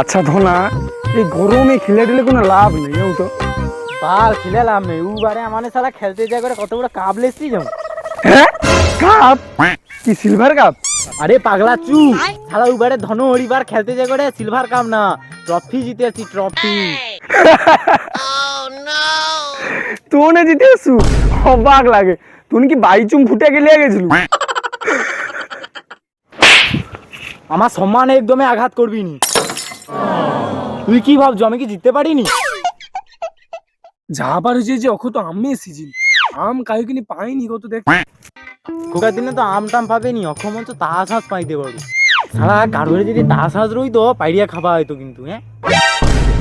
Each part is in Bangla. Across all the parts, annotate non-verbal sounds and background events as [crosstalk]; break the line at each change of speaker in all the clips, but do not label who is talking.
আচ্ছা ধনা এই গরমে খেলে টেলে কোনো লাভ নেই জানো তো।
বাল খেলে লাভ নেই। উবারে মানে সালা খেলতে যাই করে কত বড় কাপ লেসছি যাও
হ্যাঁ কাপ কি সিলভার কাপ
আরে পাগলা চু সালা উবারে ধন হরিবার খেলতে যাই করে সিলভার কাপ না। ট্রফি জিতে আছি ট্রফি
তোনে জিতে আসু অবাক লাগে। তুই কি বাইচুম ফুটে গেলে গেছিল?
আমার সম্মানে একদমই আঘাত করবি নি। তুই কি ভাবছ আমি কি জিততে পারিনি?
যা পার যে অখ তো আমি সিজন আম কাউ কিনি পাইনি কত দেখ।
খোকার দিনে তো আম টাম পাবেনি অক্ষমন তো তাস হাঁস পাইতে পারব সারা কারোর যদি তাস হাঁস রইতো পাইরিয়া খাওয়া হয়তো কিন্তু হ্যাঁ?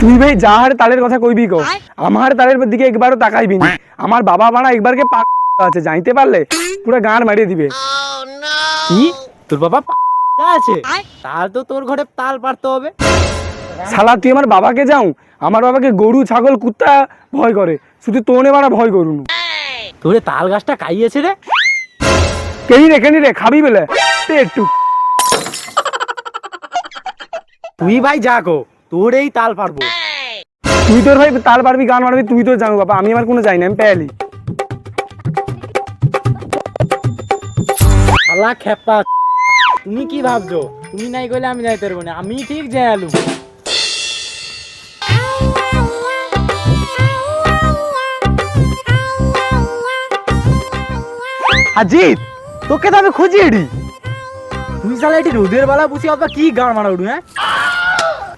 তুই ভাই যা হারে তালের কথা কইবি কো আমার তালের দিকে একবারও তাকাইবি না। আমার বাবা মারা একবারকে পা আছে জানতে পারলে পুরো গান মারিয়ে দিবে।
কি? তোর বাবা আছে? তার তো তোর ঘরে তাল পারতে হবে।
শালা তুই আমার বাবাকে যাও। আমার বাবাকে গরু ছাগল কুত্তা ভয় করে। শুধু তোনে মারা ভয় করুন
তোরে তাল গাছটা কাইয়েছে রে।
কেনি রে কেনি রে খাবি বেলে? একটু।
তুই ভাই যা কো তোর এই তাল পারব।
তুই তোর ভাই তাল পারবি গান মারবি তুই তো জানো বাবা। আমি আমার কোনো যাই না আমি পেয়ালি।
শালা খেপা তুমি কি ভাবছ? তুমি নাই কইলে আমি যাইতে পারব না। আমি ঠিক যাই আলু। আজিত তোকে তো আমি খুঁজি এডি তুই শালা এটি রোদের বেলা বসে অত কি গান মারা উঠু হ্যাঁ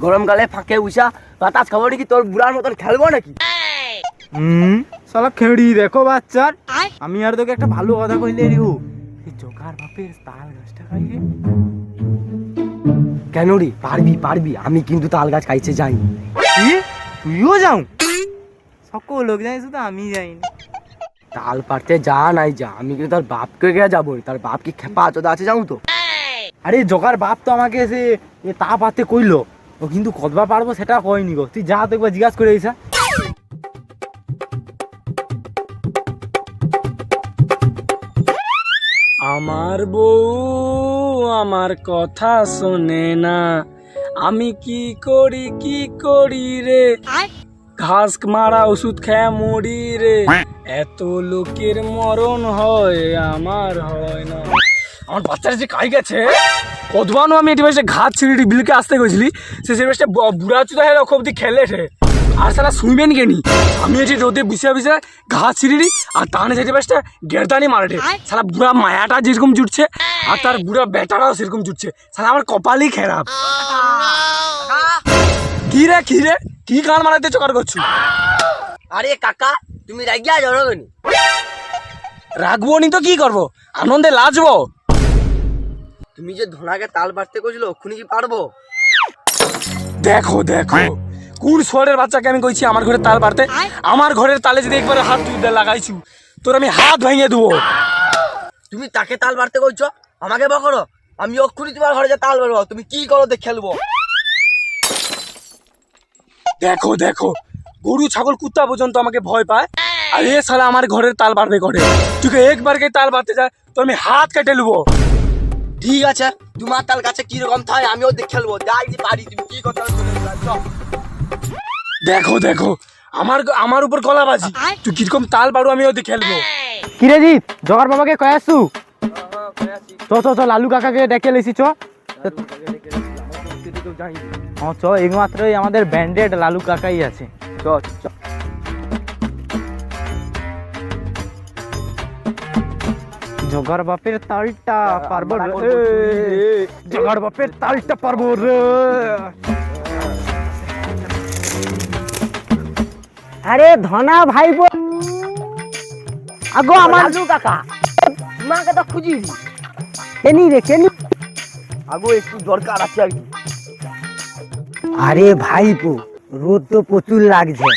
গরমকালে ফাঁকে উষা বাতাস খাব নাকি? তোর বুড়ার মতন খেলব নাকি?
হুম শালা খেড়ি দেখো বাচ্চার আমি আর তোকে একটা ভালো কথা কইলে রে ও। জোকার বাপের তাল গাছটা খাইয়ে।
কেন রে? পারবি পারবি। আমি কিন্তু তাল গাছ খাইছে যাই
কি? তুইও যাও। সকল লোক যাই শুধু আমি যাই
তাল পারতে যা নাই যা আমি কিন্তু তার বাপকে গিয়ে যাব তার বাপ কি খেপা চোদা আছে যাও তো?
আরে জগার বাপ তো আমাকে এসে এ তা পাতে কইলো। ও কিন্তু কতবা পারব সেটা কয়নি গো। তুই যা তো একবার জিজ্ঞাসা করে আইসা।
আমার বউ আমার কথা শোনে না। আমি কি করি কি করি রে? ঘাস মারা ওষুধ খেয়ে মরি রে। এত লোকের মরণ হয় আমার হয় না। আমার বাচ্চারা যে কাই গেছে? কতবানো আমি এটি বেশে ঘাস ছিঁড়ি বিলকে আসতে গেছিলি। সে সে বুড়া চুদা হয়ে অব্দি খেলে রে আর সারা শুনবেন কেনি? আমি এটি রোদে বিছিয়ে বিছিয়ে ঘাস ছিঁড়ি আর তাহলে যেটি বেশটা গেরদানি মারে সারা বুড়া মায়াটা যেরকম জুটছে আর তার বুড়া বেটাটাও সেরকম জুটছে। সারা আমার কপালই খারাপ। কি রে কি রে? কি গান মারাতে চকার করছ?
আরে কাকা তুমি রাগিয়া যাও নি
রাখব নি তো কি করব? আনন্দে লাজবো।
তুমি যে ধনাকে তাল পারতে কইছিল ওক্ষুনি কি পারব?
দেখো দেখো। কোন সোয়ারের বাচ্চাকে আমি কইছি আমার ঘরে তাল পারতে আমার ঘরের তালে যদি একবার হাত তুই লাগাইছু তোর আমি হাত ভেঙে দেবো।
তুমি তাকে তাল পারতে কইছো? আমাকে বকরো আমি ওক্ষুনি তোমার ঘরে যে তাল পারব তুমি কি করো দেখ খেলব
দেখো দেখো গরু ছাগল কুত্তা পর্যন্ত আমাকে ভয় পায়। আর এ সালা আমার ঘরের তাল বাড়বে করে তুই একবার কে তাল বাড়তে যায় তো আমি হাত কেটে নেব
ঠিক আছে তোমার তাল কাছে কি রকম থাকে আমিও দেখ খেলব যাই যে পারি তুমি কি করতে
দেখো দেখো। আমার আমার উপর কলাবাজি। তুই কীরকম তাল পারো আমি ওদের খেলব।
কিরে জিৎ জগার বাবাকে কয় আসছু? তো তো তো লালু কাকাকে ডেকে লেছি চ। হ্যাঁ চ একমাত্রই আমাদের ব্যান্ডেড লালু কাকাই আছে। চ চ। জগার বাপের তালটা পারব রে। জগার বাপের তালটা পারব রে।
আরে ধনা ভাইবো আগো আমার
লালু কাকা তোমাকে তো খুঁজি
কেনি রে কেনি?
আগো একটু দরকার আছে আর কি।
আরে ভাইপো রোদ তো প্রচুর লাগছে।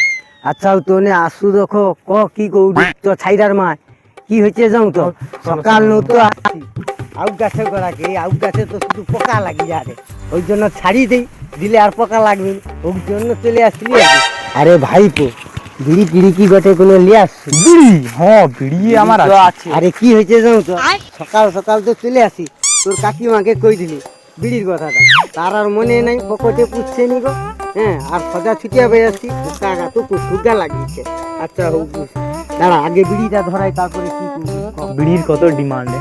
আচ্ছা তোনে আসু দেখো ক কি কৌরি তো ছাইরার মা কি হয়েছে যাও তো? সকাল নো তো আসি আউ গাছে করাকে আউ গাছে তো শুধু পোকা লাগি যাবে। ওই জন্য ছাড়ি দেই দিলে আর পোকা লাগবে। ওই জন্য চলে আসলি। আরে ভাইপো বিড়ি পিড়ি কি গটে কোনো লিয়ে আসছো?
বিড়ি? হ্যাঁ বিড়ি আমার আছে।
আরে কি হয়েছে জানো তো? সকাল সকাল তো চলে আসি। তোর কাকিমাকে কই দিলি? বিড়ির কথাটা। তার আর মনে নাই পকেটে পুষছে নি গো। হ্যাঁ আর সজা ছুটিয়া বেড়াচ্ছি কাকা তো কুসুগা লাগিয়েছে। আচ্ছা হোক দাঁড়া আগে বিড়িটা ধরাই তারপরে কি
বিড়ির কত ডিমান্ড?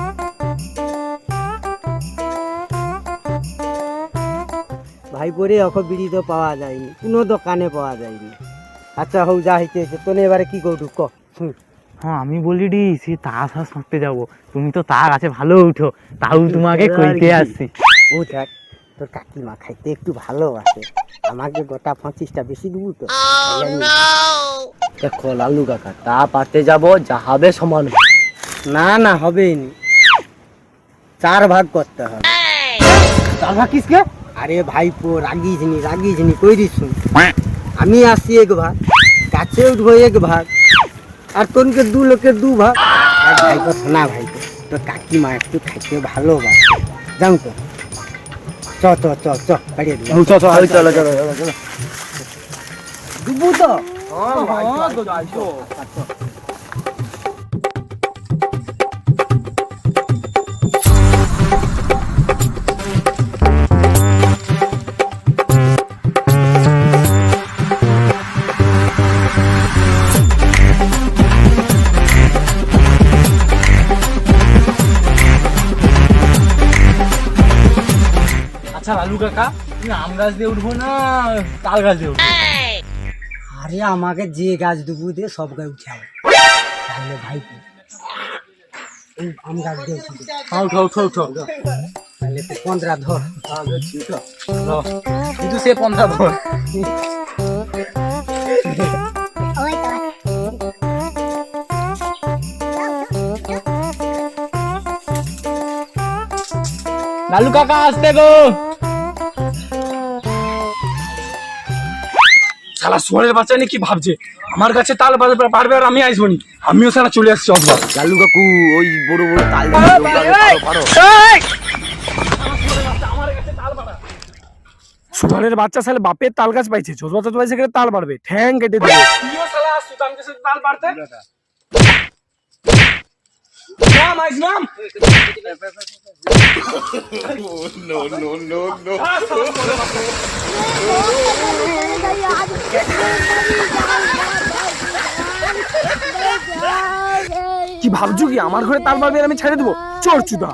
ভাই পরে অখ বিড়ি তো পাওয়া যায়নি। কোনো দোকানে পাওয়া যায়নি। আচ্ছা হোক যা হইতে হয়েছে তোনে এবারে কি করবি ক।
হ্যাঁ আমি বলি ডি সে তাস হাস মারতে যাব। তুমি তো তার আছে ভালো উঠো তাও তোমাকে কইতে আসছি।
ও দেখ তোর কাকিমা খাইতে একটু ভালোবাসে। আমাকে গোটা পঁচিশটা বেশি দিব তো?
দেখো লালু কাকা তা পারতে যাব যা হবে সমান
না না হবেই নি। চার ভাগ করতে হবে।
তার ভাগ কিসকে?
আরে ভাইপো রাগিস নি রাগিস নি কই দিস আমি আসি এক ভাগ কাছে উঠবো এক ভাগ আর তোনকে দু লোকের দু ভাগ। আর ভাইপো শোনা ভাইপো তোর কাকিমা একটু খাইতে ভালোবাসে যাও তো। চ চ চ চ বাড়িয়ে দিই
চ চলো চলো চলো
ডুবু তো।
আচ্ছা লালু কাকা আম গাছ দিয়ে উঠবো না তাল গাছ দিয়ে উঠবো?
আরে আমাকে যে গাছ ডুবু দিয়ে সব গাছ উঠাও তাহলে এই আম গাছ দিয়ে উঠবো
উঠাও উঠাও উঠাও উঠাও
তাহলে তো পনেরো ধর।
কিন্তু সে পন্থা ধর। লালু কাকা আসতে গো।
শালা সোয়ারের বাচ্চা নিয়ে কি ভাবছে? আমার কাছে তাল পারবে আর আমি আসব নি। আমিও সারা চলে আসছি অথবা
লালু কাকু ওই বড় বড় তাল পারো
সুধারের বাচ্চা সালে বাপের তাল গাছ পাইছে ছোট বাচ্চা তো পাইছে তাল পারবে ঠ্যাং কেটে দিবে। তুইও শালা সুতামকে সাথে তাল পারতে নাম আইস [laughs] নাম কি ভাবছ কি? আমার ঘরে তার পারবে আমি ছেড়ে দেবো? চোর চুদা।